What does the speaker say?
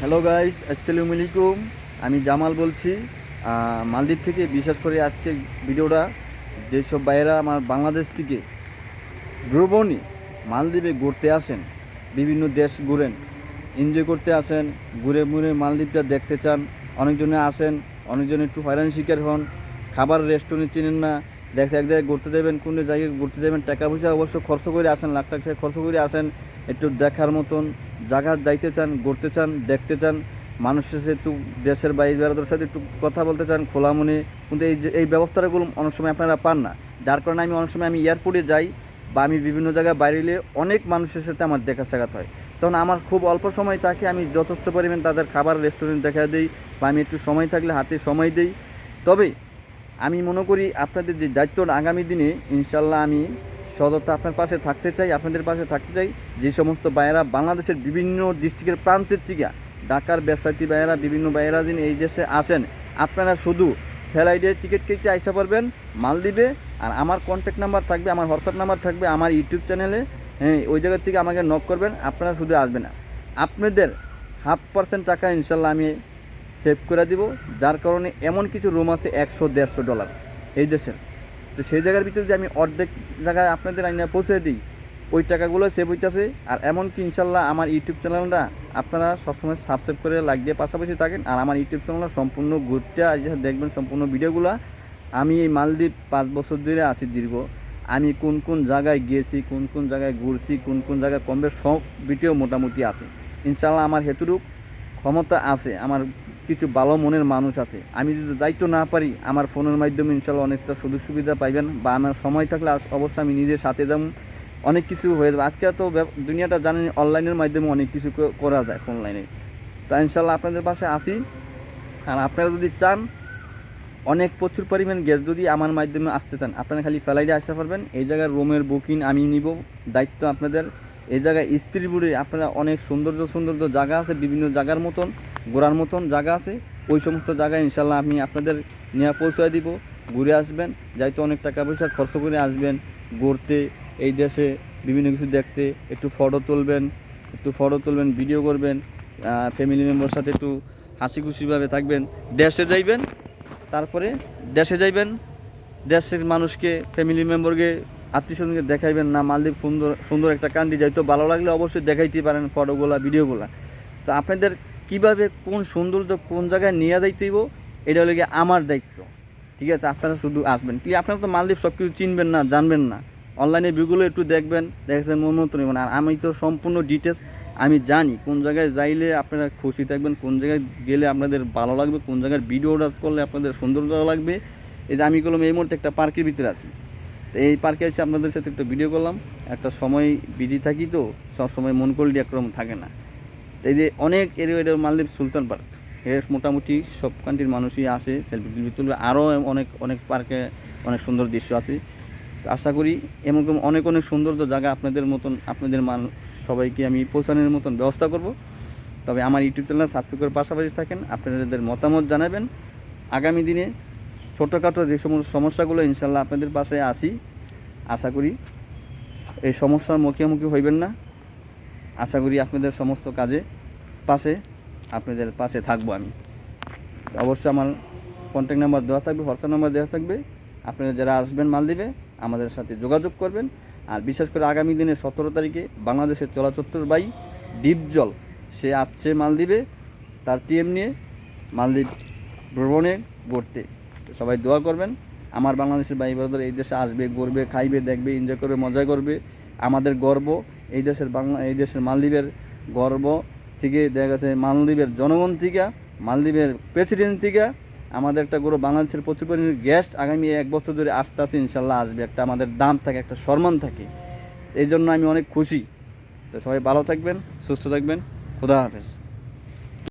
Hello guys আসসালামু আলাইকুম আমি জামাল বলছি। মালদ্বীপ থেকে বিশেষ করে আজকে ভিডিওটা যেসব বাইরা আমার বাংলাদেশ থেকে ভ্রমণে মালদ্বীপে ঘুরতে আসেন, বিভিন্ন দেশ ঘুরেন এনজয় করতে আসেন, ঘুরে ঘুরে মালদ্বীপটা দেখতে চান, অনেকজনে আসেন, অনেকজনে একটু হয়রানি শিকার হন, খাবার রেস্টুরেন্ট চিনেন না দেখতে এক জায়গায় ঘুরতে যাবেন, কোন জায়গায় ঘুরতে যাবেন, টাকা পয়সা অবশ্য খরচ করে আসেন লাখ টাকা খরচ করে আসেন একটু দেখার মতন জায়গা যাইতে চান, ঘুরতে চান, দেখতে চান মানুষের সাথে একটু দেশের বাইরে বেড়াদের সাথে একটু কথা বলতে চান খোলা মনে কিন্তু এই এই ব্যবস্থাগুলো অনেক সময় আপনারা পান না। যার কারণে আমি অনেক সময় আমি এয়ারপোর্টে যাই বা আমি বিভিন্ন জায়গায় বাইরে অনেক মানুষের সাথে আমার দেখা সাক্ষাৎ হয়। তখন আমার খুব অল্প সময় থাকে, আমি যথেষ্ট পরিমাণ তাদের খাবার রেস্টুরেন্ট দেখা দিই বা আমি একটু সময় থাকলে হাতে সময় দিই। তবে আমি মনে করি আপনাদের যে দায়িত্বটা আগামী দিনে, ইনশাল্লাহ আমি সদরটা আপনার পাশে থাকতে চাই, আপনাদের পাশে থাকতে চাই। যে সমস্ত বাইরা বাংলাদেশের বিভিন্ন ডিস্ট্রিক্টের প্রান্তের থেকে ঢাকার ব্যবসায়ী বাইরা বিভিন্ন বাইরা দিন এই দেশে আসেন, আপনারা শুধু ফ্লাইটে টিকিট কেটে আইসা পারবেন মালদ্বীপে আর আমার কন্ট্যাক্ট নাম্বার থাকবে, আমার হোয়াটসঅ্যাপ নাম্বার থাকবে, আমার ইউটিউব চ্যানেলে হ্যাঁ ওই জায়গা থেকে আমাকে নক করবেন, আপনারা শুধু আসবেন না। আপনাদের হাফ পার্সেন্ট টাকা ইনশাল্লাহ আমি সেভ করে দিব, যার কারণে এমন কিছু রুম আছে একশো, দেড়শো ডলার এই দেশের। তো সেই জায়গার ভিতরে যদি আমি অর্ধেক জায়গায় আপনাদের আইনা পৌঁছে দিই, ওই টাকাগুলো সেভ হইতেছে। আর এমনকি ইনশাল্লাহ আমার ইউটিউব চ্যানেলটা আপনারা সবসময় সাবস্ক্রাইব করে লাইক দিয়ে পাশাপাশি থাকেন। আর আমার ইউটিউব চ্যানেলটা সম্পূর্ণ ঘুরতে আজ দেখবেন সম্পূর্ণ ভিডিওগুলো। আমি এই মালদ্বীপ পাঁচ বছর ধরে আছি দীর্ঘ। আমি কোন কোন জায়গায় গিয়েছি, কোন কোন জায়গায় ঘুরছি, কোন কোন জায়গায় কমবে, সব ভিডিও মোটামুটি আছে। ইনশাল্লাহ আমার হেতুরূপ ক্ষমতা আছে। আমার কিছু ভালো মনের মানুষ আছে। আমি যদি দায়িত্ব না পারি, আমার ফোনের মাধ্যমে ইনশাল্লাহ অনেকটা সুযোগ সুবিধা পাইবেন বা আমার সময় থাকলে অবশ্যই আমি নিজের সাথে যাব। অনেক কিছু হয়ে যাবে। আজকে তো দুনিয়াটা জানেন, অনলাইনের মাধ্যমে অনেক কিছু করা যায় অনলাইনে তা ইনশাল্লাহ আপনাদের পাশে আসি আর আপনারা যদি চান, অনেক প্রচুর পরিমাণ গ্যাস যদি আমার মাধ্যমে আসতে চান, আপনারা খালি ফ্লাইটে আসতে পারবেন। এই জায়গার রুমের বুকিং আমি নিব, দায়িত্ব আপনাদের। এই জায়গায় স্ত্রীপুরে আপনারা অনেক সৌন্দর্য সৌন্দর্য জায়গা আছে, বিভিন্ন জায়গার মতন। ঘোরার মতন জায়গা আছে, ওই সমস্ত জায়গায় ইনশাল্লাহ আমি আপনাদের নিয়ে পৌঁছায় দিব। ঘুরে আসবেন, যাইতে অনেক টাকা পয়সা খরচ করে আসবেন, ঘুরতে, এই দেশে বিভিন্ন কিছু দেখতে, একটু ফটো তুলবেন, একটু ফটো তুলবেন ভিডিও করবেন ফ্যামিলি মেম্বার সাথে একটু হাসি খুশিভাবে থাকবেন। দেশে যাইবেন, তারপরে দেশে যাইবেন, দেশের মানুষকে ফ্যামিলি মেম্বারকে আত্মীয় স্বজনকে দেখাইবেন, না, মালদ্বীপ সুন্দর সুন্দর একটা কান্ট্রি যাইতো, ভালো লাগলে অবশ্যই দেখাইতে পারেন ফটোগুলা ভিডিওগুলা তো আপনাদের কীভাবে কোন সৌন্দর্য কোন জায়গায় নিয়ে যাইতেইব এটা হলো গিয়ে আমার দায়িত্ব। ঠিক আছে? আপনারা শুধু আসবেন। কি, আপনারা তো মালদ্বীপ সব কিছু চিনবেন না, জানবেন না। অনলাইনে ভিডিওগুলো একটু দেখবেন দেখছেন মন মতো নেবেন। আর আমি তো সম্পূর্ণ ডিটেলস আমি জানি। কোন জায়গায় যাইলে আপনারা খুশি থাকবেন, কোন জায়গায় গেলে আপনাদের ভালো লাগবে, কোন জায়গার ভিডিওটা করলে আপনাদের সৌন্দর্য লাগবে। এই যে আমি করলাম এই মুহূর্তে একটা পার্কের ভিতরে আছি। তো এই পার্কে এসে আপনাদের সাথে একটা ভিডিও করলাম। একটা সময় বিজি থাকি তো সব সময় মন করলে থাকে না। এই যে অনেক এরিয়া এটা মালদ্বীপ সুলতান পার্ক। এর মোটামুটি সব কান্ট্রির মানুষই আসে সেলফি টেলফি তুলবে। আরও অনেক অনেক পার্কে অনেক সুন্দর দৃশ্য আছে। তো আশা করি এমন অনেক অনেক সৌন্দর্য জায়গা আপনাদের মতন, আপনাদের মান, সবাইকে আমি পৌঁছানোর মতন ব্যবস্থা করব। তবে আমার ইউটিউব চ্যানেল সাবস্ক্রাইব করে পাশাপাশি থাকেন। আপনাদের মতামত জানাবেন। আগামী দিনে ছোটোখাটো যে সমস্ত সমস্যাগুলো ইনশাল্লাহ আপনাদের পাশে আসি আশা করি এই সমস্যার মুখোমুখি হইবেন না। আশা করি আপনাদের সমস্ত কাজে পাশে, আপনাদের পাশে থাকব আমি। অবশ্যই আমার কন্ট্যাক্ট নাম্বার দেওয়া থাকবে হোয়াটসঅ্যাপ নাম্বার দেওয়া থাকবে। আপনারা যারা আসবেন মালদ্বীপে, আমাদের সাথে যোগাযোগ করবেন। আর বিশেষ করে আগামী দিনে সতেরো তারিখে বাংলাদেশের চলাচত্তর বাই ডিপজল সে আসছে মালদ্বীপে, তার টিএম নিয়ে মালদ্বীপ ভ্রমণে ঘুরতে। তো সবাই দোয়া করবেন, আমার বাংলাদেশের ভাই এই দেশে আসবে, ঘুরবে, খাইবে, দেখবে এনজয় করবে, মজা করবে। আমাদের গর্ব এই দেশের বাংলা এই দেশের মালদ্বীপের গর্ব থেকে দেখা গেছে মালদ্বীপের জনগণ থেকে, মালদ্বীপের প্রেসিডেন্ট থেকে আমাদের একটা গরু বাংলাদেশের প্রচুর পরিমাণে গেস্ট আগামী এক বছর ধরে আস্তে আস্তে ইনশাল্লাহ আসবে। একটা আমাদের দাম থাকে, একটা সম্মান থাকে। এই জন্য আমি অনেক খুশি। তো সবাই ভালো থাকবেন, সুস্থ থাকবেন। খুদা হাফেজ।